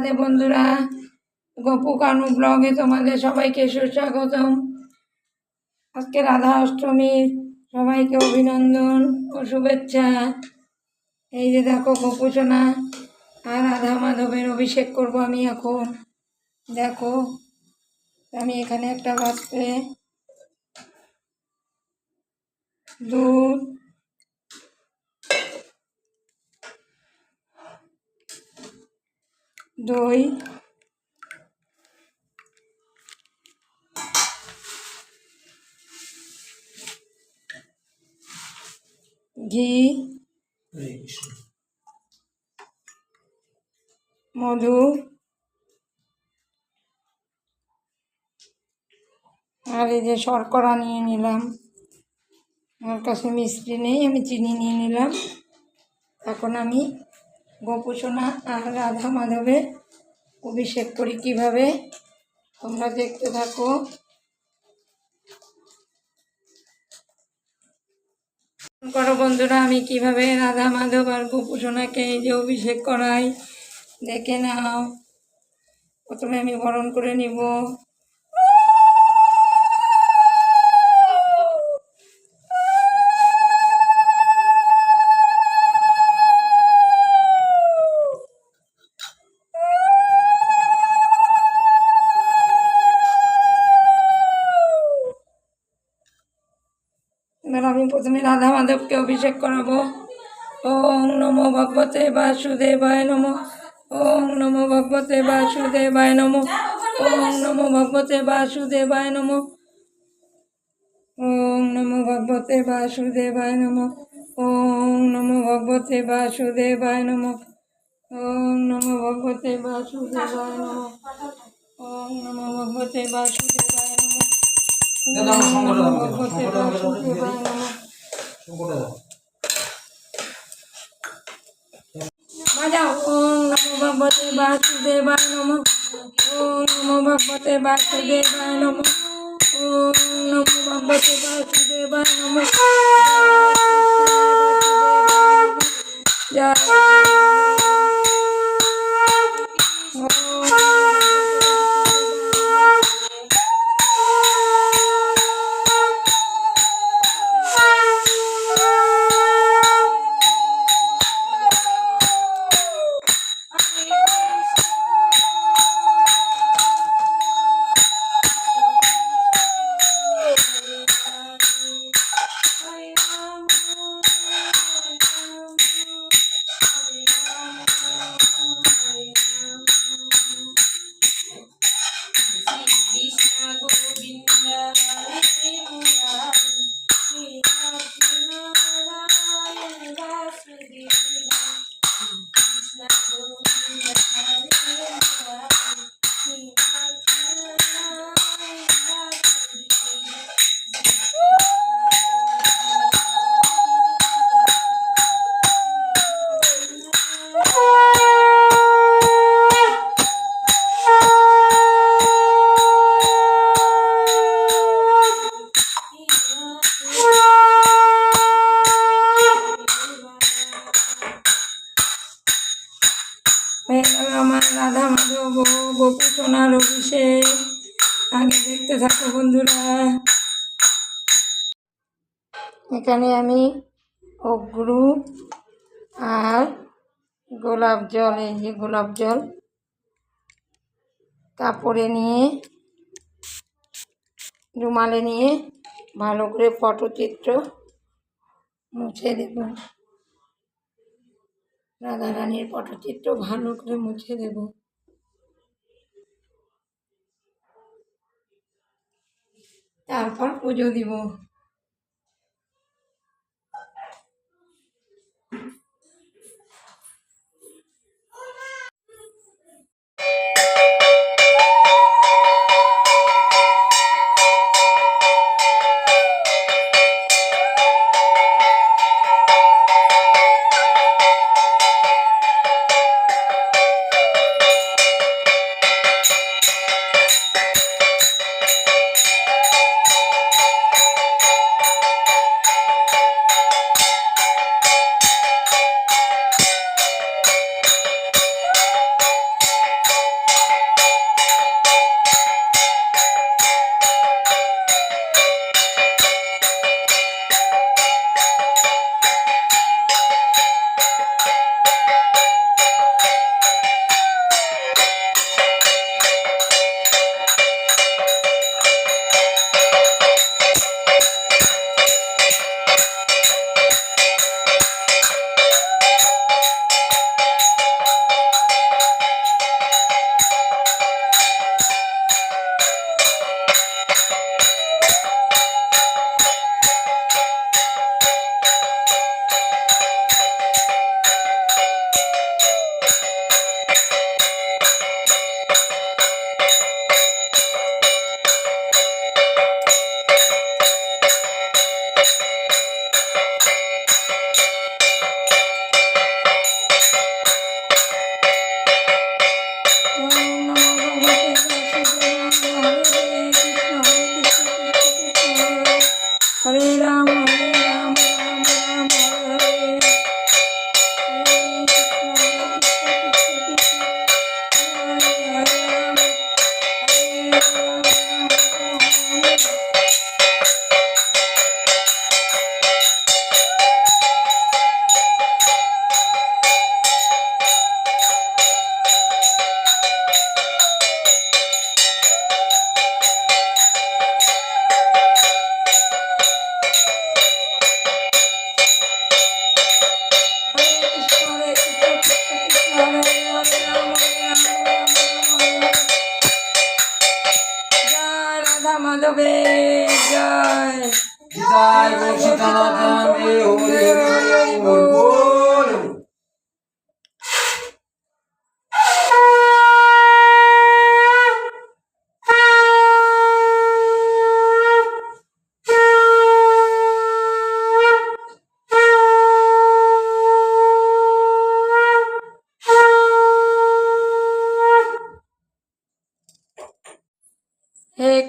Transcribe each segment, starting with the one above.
রাধে বন্ধুরা, গপু কানু ব্লগে তোমাদের সবাইকে সুস্বাগতম। আজকে রাধা অষ্টমী সবাইকে অভিনন্দন ও শুভেচ্ছা। এই যে দেখো গপু সোনা আর রাধা মাধবের অভিষেক করব আমি এখন। দেখো, আমি এখানে একটা পাত্রে দুধ দই। ঘি। মধু। আর এই যে শর্করা নিয়ে নিলাম। আমার কাছে মিষ্টি নেই, আমি চিনি নিয়ে নিলাম। এখন আমি গোপুসোনা আর রাধা মাধবের অভিষেক করি কীভাবে? তোমরা দেখতে থাকো। করো বন্ধুরা, আমি কীভাবে রাধা মাধব আর গোপুসোনাকে এই যে অভিষেক করাই, দেখে নাও। প্রথমে আমি বরণ করে নিব। প্রথমে রাধা মাধবকে অভিষেক করাবো। ওম নমো ভগবতে বাসুদেবায় নমো। ওম নমো ভগবতে বাসুদেবায় নমো। ওম নমো ভগবতে বাসুদেবায় নমো। ওম নমো ভগবতে বাসুদেবায় নমো। ওম নমো ভগবতে বাসুদেবায় নমো। ওম নমো ভগবতে বাসুদেবায় নমো। ওম নমো ভগবতে বাসুদেবায় নমো। দাদা আমার নমো দাও বাজাও ওম নমো ভগবতে বাসুদেবায় নমো ওম নমো ভগবতে বাসুদেবায় নমো ওম নমো ভগবতে বাসুদেবায় নমো জয় কৃষ্ণ এখানে আমি অগ্রু আর গোলাপ জল, এই যে গোলাপ জল, কাপড়ে নিয়ে, রুমালে নিয়ে ভালো করে পটচিত্র মুছে দেব। রাধা রানীর পটচিত্র ভালো করে মুছে দেব। তারপর পুজো দিব। Thank you. মাধবের জয় জয় গো সীতারাম রে হরি হরি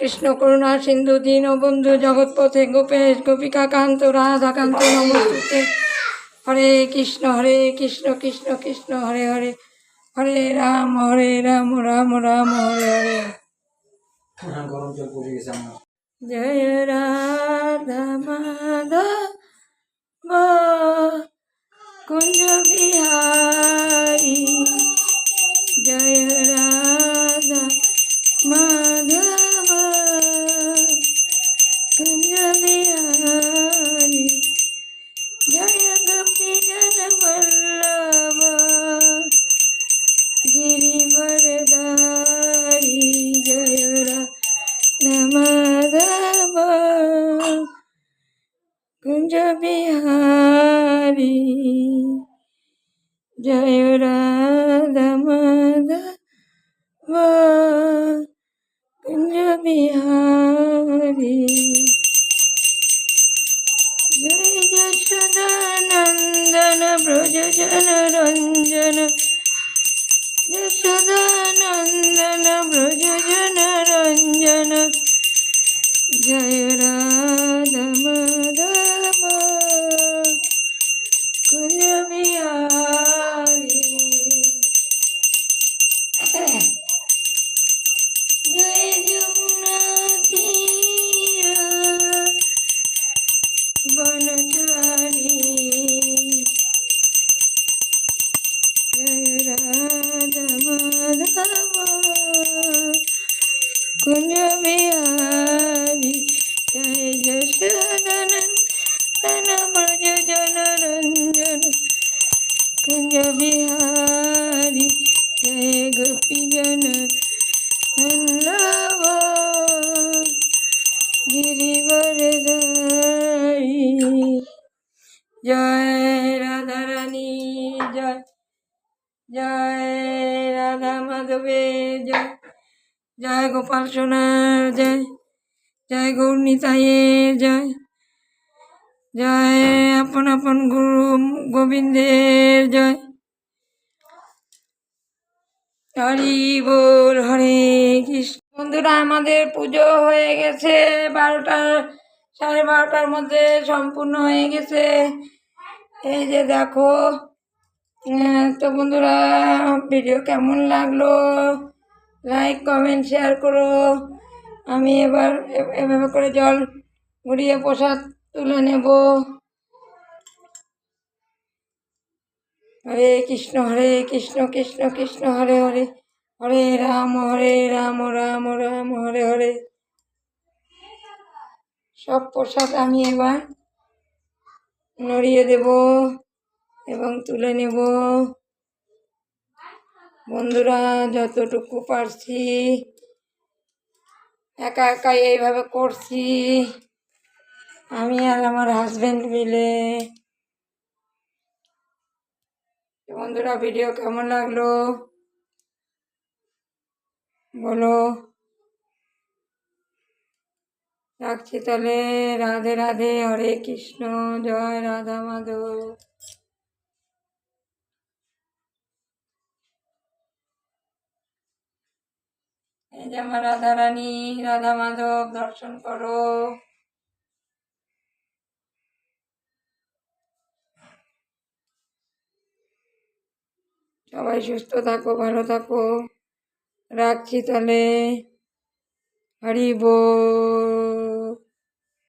কৃষ্ণ করুণা সিন্ধু দীন বন্ধু জগৎপথে গোপেশ গোপিকা কান্ত রাধা কান্ত নমস্তুতে। হরে কৃষ্ণ হরে কৃষ্ণ কৃষ্ণ কৃষ্ণ হরে হরে। হরে রাম হরে রাম রাম রাম হরে হরে। হ্যাঁ, জয় রাধা মাধব কুঞ্জ বিহারী। জয় রাধা বিহারী জয় রাধা মাধব কুঞ্জ বিহারী জয় যশোদানন্দন ব্রজ জন রঞ্জন Vernon গোপাল সোনার জয় জয় গৌরনীতায়ের জয় জয় আপন আপন গুরু গোবিন্দের, জয়। হরি বল, হরে কৃষ্ণ। বন্ধুরা, আমাদের পুজো হয়ে গেছে, বারোটা, সাড়ে বারোটার মধ্যে সম্পূর্ণ হয়ে গেছে। এই যে দেখো তো বন্ধুরা, ভিডিও কেমন লাগল? লাইক কমেন্ট শেয়ার করো। আমি এবার এভাবে করে জল ঘুরিয়ে প্রসাদ তুলে নেব। হরে কৃষ্ণ হরে কৃষ্ণ কৃষ্ণ কৃষ্ণ, হরে হরে হরে রাম হরে রাম রাম রাম, হরে হরে। সব প্রসাদ আমি এবার নড়িয়ে দেব এবং তুলে নেব। বন্ধুরা, যতটুকু পারছি, একা একাই এইভাবে করছি। আমি আর আমার হাজবেন্ড মিলে। বন্ধুরা ভিডিও কেমন লাগল? বলো। রাখছি তাহলে। রাধে রাধে, হরে কৃষ্ণ, জয় রাধা মাধব। এই যে রাধা রানী রাধা মাধব, দর্শন করো। সবাই সুস্থ থাকো, ভালো থাকো। রাখছি তাহলে। হরি